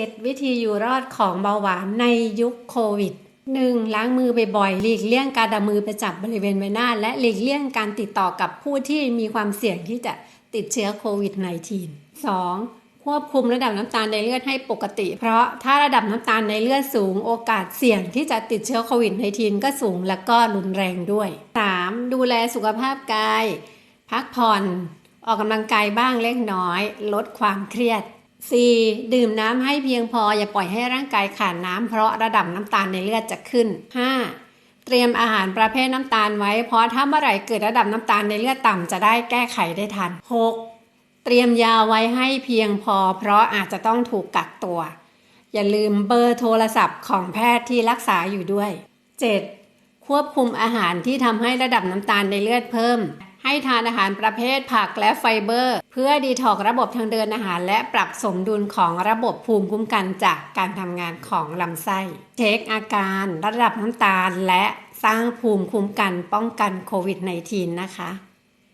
7 วิธีอยู่รอดของเบาหวานในยุคโควิด 1. ล้างมือบ่อยๆหลีกเลี่ยงการดำมือไปจับบริเวณใบหน้า และหลีกเลี่ยงการติดต่อกับผู้ที่มีความเสี่ยงที่จะติดเชื้อโควิด -19 2. ควบคุมระดับน้ำตาลในเลือดให้ปกติ เพราะถ้าระดับน้ำตาลในเลือดสูงโอกาสเสี่ยงที่จะติดเชื้อโควิด -19 ก็สูงและก็รุนแรงด้วย 3. ดูแลสุขภาพกาย พักผ่อน ออกกำลังกายบ้างเล็กน้อย ลดความเครียด 4. ดื่มน้ำให้เพียงพออย่าปล่อยให้ร่างกายขาดน้ำเพราะระดับน้ำตาลในเลือดจะขึ้น 5. เตรียมอาหารประเภทน้ำตาลไว้ เพราะถ้าเมื่อไหร่เกิดระดับน้ำตาลในเลือดต่ำจะได้แก้ไขได้ทัน 6. เตรียมยาไว้ให้เพียงพอ เพราะอาจจะต้องถูกกักตัว อย่าลืมเบอร์โทรศัพท์ของแพทย์ที่รักษาอยู่ด้วย 7. ควบคุมอาหารที่ทำให้ระดับน้ำตาลในเลือดเพิ่ม ให้ทานอาหารประเภทผักและไฟเบอร์ เพื่อดีท็อกระบบทางเดินอาหาร และปรับสมดุลของระบบภูมิคุ้มกันจากการทำงานของลำไส้ เช็คอาการระดับน้ำตาลและสร้างภูมิคุ้มกันป้องกันโควิด -19 นะคะ